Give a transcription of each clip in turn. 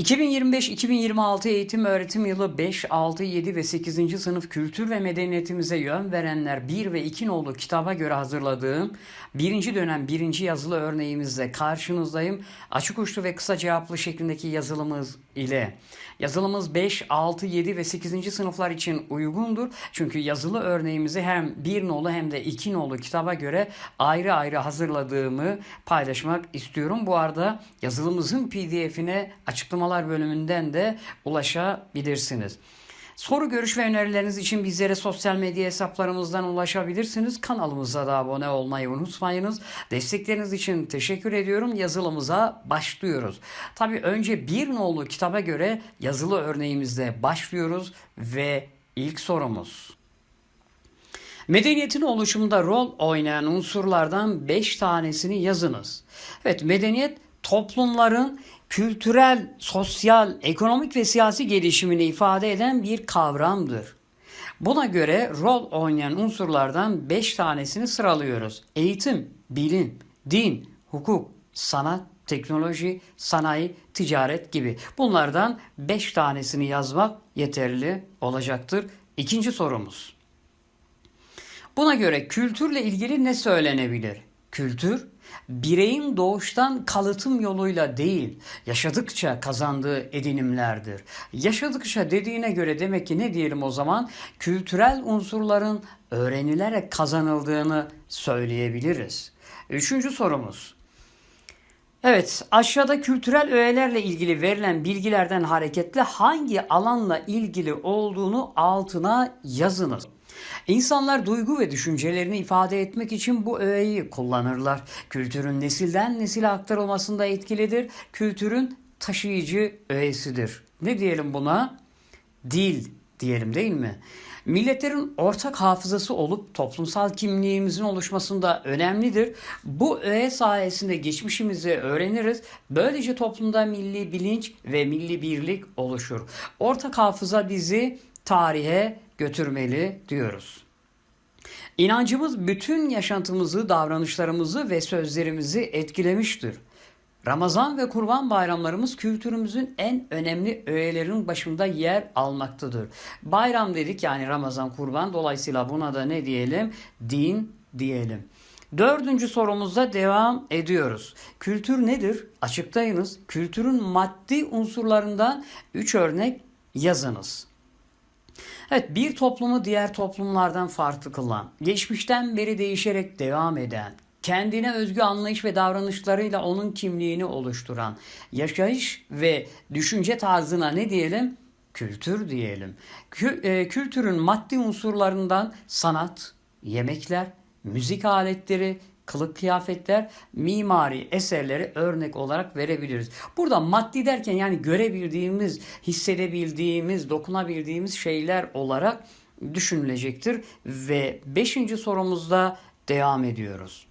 2025-2026 eğitim öğretim yılı 5, 6, 7 ve 8. sınıf kültür ve medeniyetimize yön verenler 1 ve 2 nolu kitaba göre hazırladığım birinci dönem birinci yazılı örneğimizle karşınızdayım. Açık uçlu ve kısa cevaplı şeklindeki yazılımız ile. Yazılımız 5, 6, 7 ve 8. sınıflar için uygundur. Çünkü yazılı örneğimizi hem 1 nolu hem de 2 nolu kitaba göre ayrı ayrı hazırladığımı paylaşmak istiyorum. Bu arada yazılımızın pdf'ine açıklamalar bölümünden de ulaşabilirsiniz. Soru, görüş ve önerileriniz için bizlere sosyal medya hesaplarımızdan ulaşabilirsiniz. Kanalımıza da abone olmayı unutmayınız. Destekleriniz için teşekkür ediyorum. Yazılımıza başlıyoruz. Tabii önce bir nolu kitaba göre yazılı örneğimizle başlıyoruz ve ilk sorumuz. Medeniyetin oluşumunda rol oynayan unsurlardan 5 tanesini yazınız. Evet, medeniyet toplumların kültürel, sosyal, ekonomik ve siyasi gelişimini ifade eden bir kavramdır. Buna göre rol oynayan unsurlardan 5 tanesini sıralıyoruz. Eğitim, bilim, din, hukuk, sanat, teknoloji, sanayi, ticaret gibi. Bunlardan 5 tanesini yazmak yeterli olacaktır. İkinci sorumuz. Buna göre kültürle ilgili ne söylenebilir? Kültür, bireyin doğuştan kalıtım yoluyla değil, yaşadıkça kazandığı edinimlerdir. Yaşadıkça dediğine göre demek ki ne diyelim o zaman? Kültürel unsurların öğrenilerek kazanıldığını söyleyebiliriz. Üçüncü sorumuz. Evet, aşağıda kültürel öğelerle ilgili verilen bilgilerden hareketle hangi alanla ilgili olduğunu altına yazınız. İnsanlar duygu ve düşüncelerini ifade etmek için bu öğeyi kullanırlar. Kültürün nesilden nesile aktarılmasında etkilidir. Kültürün taşıyıcı öğesidir. Ne diyelim buna? Dil diyelim değil mi? Milletlerin ortak hafızası olup toplumsal kimliğimizin oluşmasında önemlidir. Bu öğe sayesinde geçmişimizi öğreniriz. Böylece toplumda milli bilinç ve milli birlik oluşur. Ortak hafıza bizi tarihe götürmeli diyoruz. İnancımız bütün yaşantımızı, davranışlarımızı ve sözlerimizi etkilemiştir. Ramazan ve Kurban bayramlarımız kültürümüzün en önemli öğelerinin başında yer almaktadır. Bayram dedik yani Ramazan, Kurban dolayısıyla buna da ne diyelim? Din diyelim. Dördüncü sorumuzda devam ediyoruz. Kültür nedir? Açıklayınız. Kültürün maddi unsurlarından üç örnek yazınız. Evet bir toplumu diğer toplumlardan farklı kılan, geçmişten beri değişerek devam eden, kendine özgü anlayış ve davranışlarıyla onun kimliğini oluşturan, yaşayış ve düşünce tarzına ne diyelim? Kültür diyelim. E, kültürün maddi unsurlarından sanat, yemekler, müzik aletleri, kılık kıyafetler, mimari eserleri örnek olarak verebiliriz. Burada maddi derken yani görebildiğimiz, hissedebildiğimiz, dokunabildiğimiz şeyler olarak düşünülecektir. Ve beşinci sorumuzda devam ediyoruz.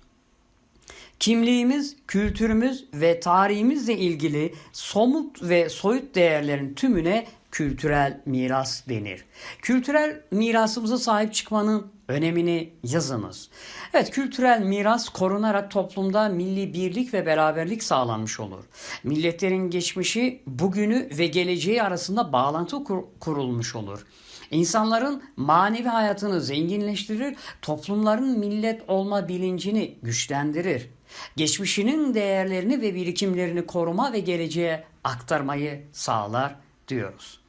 Kimliğimiz, kültürümüz ve tarihimizle ilgili somut ve soyut değerlerin tümüne kültürel miras denir. Kültürel mirasımıza sahip çıkmanın önemini yazınız. Evet, kültürel miras korunarak toplumda milli birlik ve beraberlik sağlanmış olur. Milletlerin geçmişi, bugünü ve geleceği arasında bağlantı kur- kurulmuş olur. İnsanların manevi hayatını zenginleştirir, toplumların millet olma bilincini güçlendirir. Geçmişinin değerlerini ve birikimlerini koruma ve geleceğe aktarmayı sağlar diyoruz.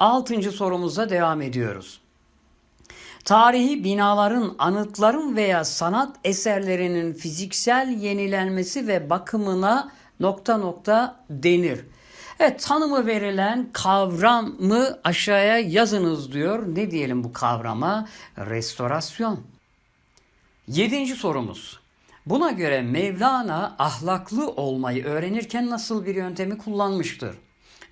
Altıncı sorumuza devam ediyoruz. Tarihi binaların, anıtların veya sanat eserlerinin fiziksel yenilenmesi ve bakımına nokta nokta denir. Evet tanımı verilen kavramı aşağıya yazınız diyor. Ne diyelim bu kavrama? Restorasyon. Yedinci sorumuz. Buna göre Mevlana ahlaklı olmayı öğrenirken nasıl bir yöntemi kullanmıştır?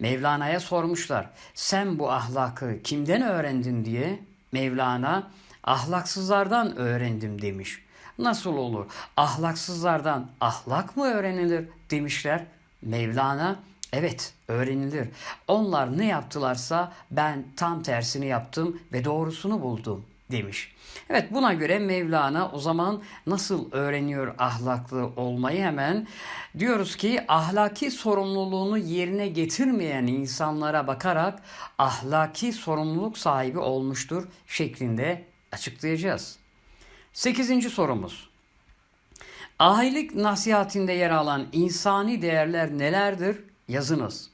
Mevlana'ya sormuşlar. Sen bu ahlakı kimden öğrendin diye. Mevlana ahlaksızlardan öğrendim demiş. Nasıl olur? Ahlaksızlardan ahlak mı öğrenilir demişler. Mevlana evet öğrenilir. Onlar ne yaptılarsa ben tam tersini yaptım ve doğrusunu buldum demiş. Evet buna göre Mevlana o zaman nasıl öğreniyor ahlaklı olmayı hemen diyoruz ki ahlaki sorumluluğunu yerine getirmeyen insanlara bakarak ahlaki sorumluluk sahibi olmuştur şeklinde açıklayacağız. Sekizinci sorumuz. Ahilik nasihatinde yer alan insani değerler nelerdir? Yazınız.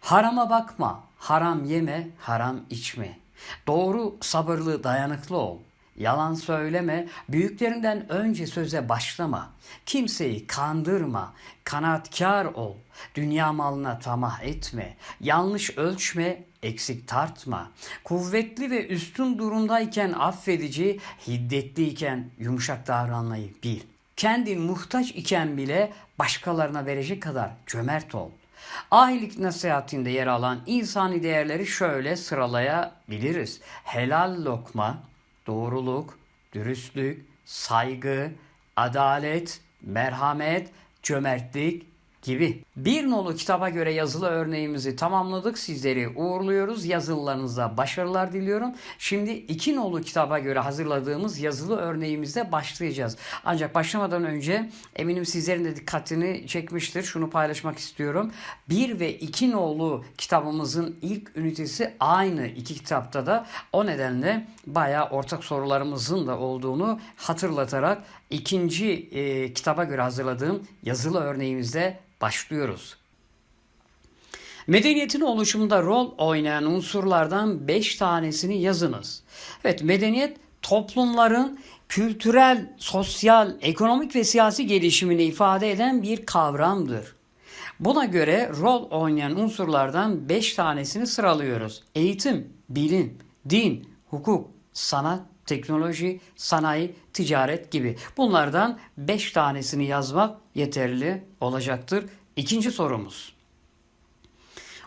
Harama bakma, haram yeme, haram içme. Doğru, sabırlı, dayanıklı ol. Yalan söyleme, büyüklerinden önce söze başlama. Kimseyi kandırma, kanaatkar ol. Dünya malına tamah etme. Yanlış ölçme, eksik tartma. Kuvvetli ve üstün durumdayken affedici, hiddetliyken yumuşak davranmayı bil. Kendin muhtaç iken bile başkalarına verecek kadar cömert ol. Ahilik nasihatinde yer alan insani değerleri şöyle sıralayabiliriz. Helal lokma, doğruluk, dürüstlük, saygı, adalet, merhamet, cömertlik gibi. Bir nolu kitaba göre yazılı örneğimizi tamamladık. Sizleri uğurluyoruz. Yazılılarınıza başarılar diliyorum. Şimdi iki nolu kitaba göre hazırladığımız yazılı örneğimizde başlayacağız. Ancak başlamadan önce eminim sizlerin de dikkatini çekmiştir. Şunu paylaşmak istiyorum. Bir ve iki nolu kitabımızın ilk ünitesi aynı iki kitapta da o nedenle bayağı ortak sorularımızın da olduğunu hatırlatarak ikinci e, kitaba göre hazırladığım yazılı örneğimizde başlıyoruz. Medeniyetin oluşumunda rol oynayan unsurlardan 5 tanesini yazınız. Evet medeniyet toplumların kültürel, sosyal, ekonomik ve siyasi gelişimini ifade eden bir kavramdır. Buna göre rol oynayan unsurlardan 5 tanesini sıralıyoruz. Eğitim, bilim, din, hukuk, sanat, teknoloji, sanayi, ticaret gibi. Bunlardan 5 tanesini yazmak yeterli olacaktır. İkinci sorumuz.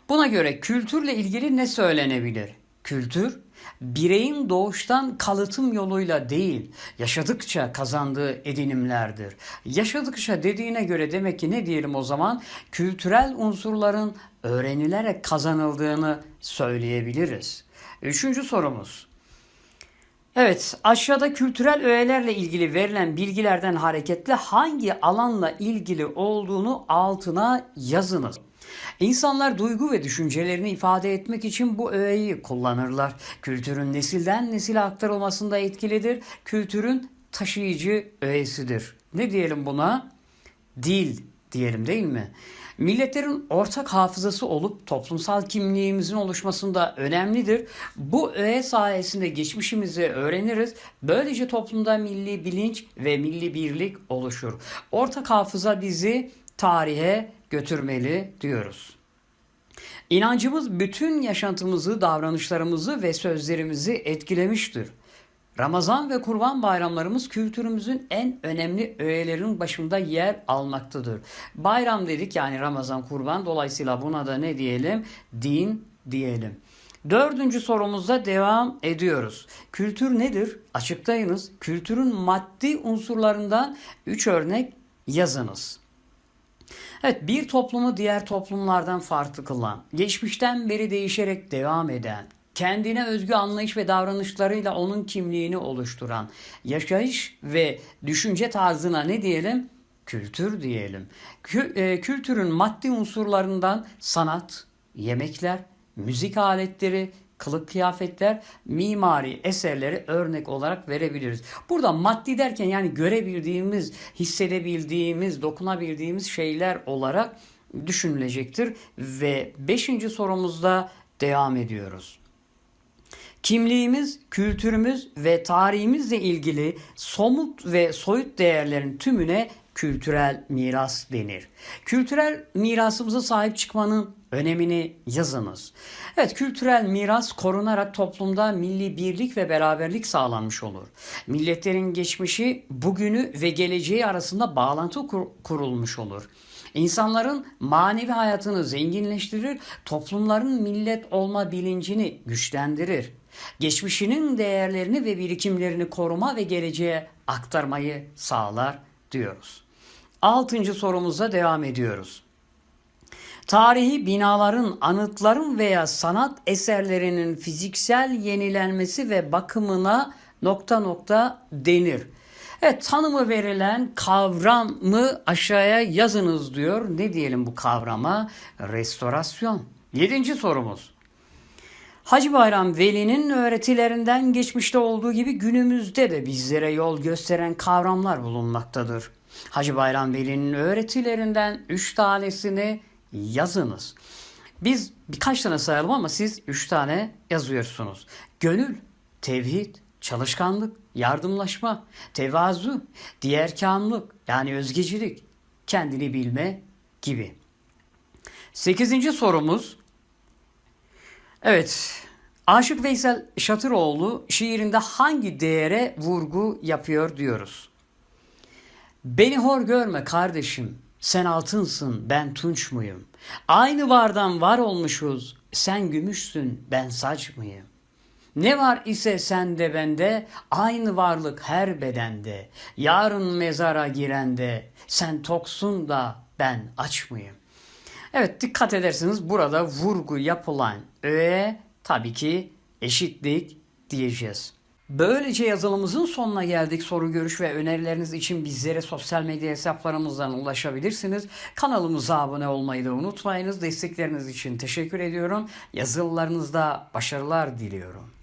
Buna göre kültürle ilgili ne söylenebilir? Kültür, bireyin doğuştan kalıtım yoluyla değil, yaşadıkça kazandığı edinimlerdir. Yaşadıkça dediğine göre demek ki ne diyelim o zaman? Kültürel unsurların öğrenilerek kazanıldığını söyleyebiliriz. Üçüncü sorumuz. Evet, aşağıda kültürel öğelerle ilgili verilen bilgilerden hareketle hangi alanla ilgili olduğunu altına yazınız. İnsanlar duygu ve düşüncelerini ifade etmek için bu öğeyi kullanırlar. Kültürün nesilden nesile aktarılmasında etkilidir. Kültürün taşıyıcı öğesidir. Ne diyelim buna? Dil diyelim değil mi? Milletlerin ortak hafızası olup toplumsal kimliğimizin oluşmasında önemlidir. Bu öğe sayesinde geçmişimizi öğreniriz. Böylece toplumda milli bilinç ve milli birlik oluşur. Ortak hafıza bizi tarihe götürmeli diyoruz. İnancımız bütün yaşantımızı, davranışlarımızı ve sözlerimizi etkilemiştir. Ramazan ve Kurban bayramlarımız kültürümüzün en önemli öğelerinin başında yer almaktadır. Bayram dedik yani Ramazan, Kurban dolayısıyla buna da ne diyelim? Din diyelim. Dördüncü sorumuzda devam ediyoruz. Kültür nedir? Açıklayınız. Kültürün maddi unsurlarından üç örnek yazınız. Evet bir toplumu diğer toplumlardan farklı kılan, geçmişten beri değişerek devam eden, kendine özgü anlayış ve davranışlarıyla onun kimliğini oluşturan, yaşayış ve düşünce tarzına ne diyelim? Kültür diyelim. Kü- kültürün maddi unsurlarından sanat, yemekler, müzik aletleri, kılık kıyafetler, mimari eserleri örnek olarak verebiliriz. Burada maddi derken yani görebildiğimiz, hissedebildiğimiz, dokunabildiğimiz şeyler olarak düşünülecektir. Ve beşinci sorumuzda devam ediyoruz. Kimliğimiz, kültürümüz ve tarihimizle ilgili somut ve soyut değerlerin tümüne kültürel miras denir. Kültürel mirasımıza sahip çıkmanın önemini yazınız. Evet kültürel miras korunarak toplumda milli birlik ve beraberlik sağlanmış olur. Milletlerin geçmişi, bugünü ve geleceği arasında bağlantı kur- kurulmuş olur. İnsanların manevi hayatını zenginleştirir, toplumların millet olma bilincini güçlendirir. Geçmişinin değerlerini ve birikimlerini koruma ve geleceğe aktarmayı sağlar diyoruz. Altıncı sorumuza devam ediyoruz. Tarihi binaların, anıtların veya sanat eserlerinin fiziksel yenilenmesi ve bakımına nokta nokta denir. Evet tanımı verilen kavramı aşağıya yazınız diyor. Ne diyelim bu kavrama? Restorasyon. Yedinci sorumuz. Hacı Bayram Veli'nin öğretilerinden geçmişte olduğu gibi günümüzde de bizlere yol gösteren kavramlar bulunmaktadır. Hacı Bayram Veli'nin öğretilerinden üç tanesini yazınız. Biz birkaç tane sayalım ama siz üç tane yazıyorsunuz. Gönül, tevhid, çalışkanlık, yardımlaşma, tevazu, diğerkamlık yani özgecilik, kendini bilme gibi. Sekizinci sorumuz Evet. Aşık Veysel Şatıroğlu şiirinde hangi değere vurgu yapıyor diyoruz. Beni hor görme kardeşim. Sen altınsın, ben tunç muyum? Aynı vardan var olmuşuz. Sen gümüşsün, ben saç mıyım? Ne var ise sende bende, aynı varlık her bedende. Yarın mezara girende, sen toksun da ben aç mıyım? Evet dikkat edersiniz burada vurgu yapılan öğe tabii ki eşitlik diyeceğiz. Böylece yazılımımızın sonuna geldik. Soru, görüş ve önerileriniz için bizlere sosyal medya hesaplarımızdan ulaşabilirsiniz. Kanalımıza abone olmayı da unutmayınız. Destekleriniz için teşekkür ediyorum. Yazılılarınızda başarılar diliyorum.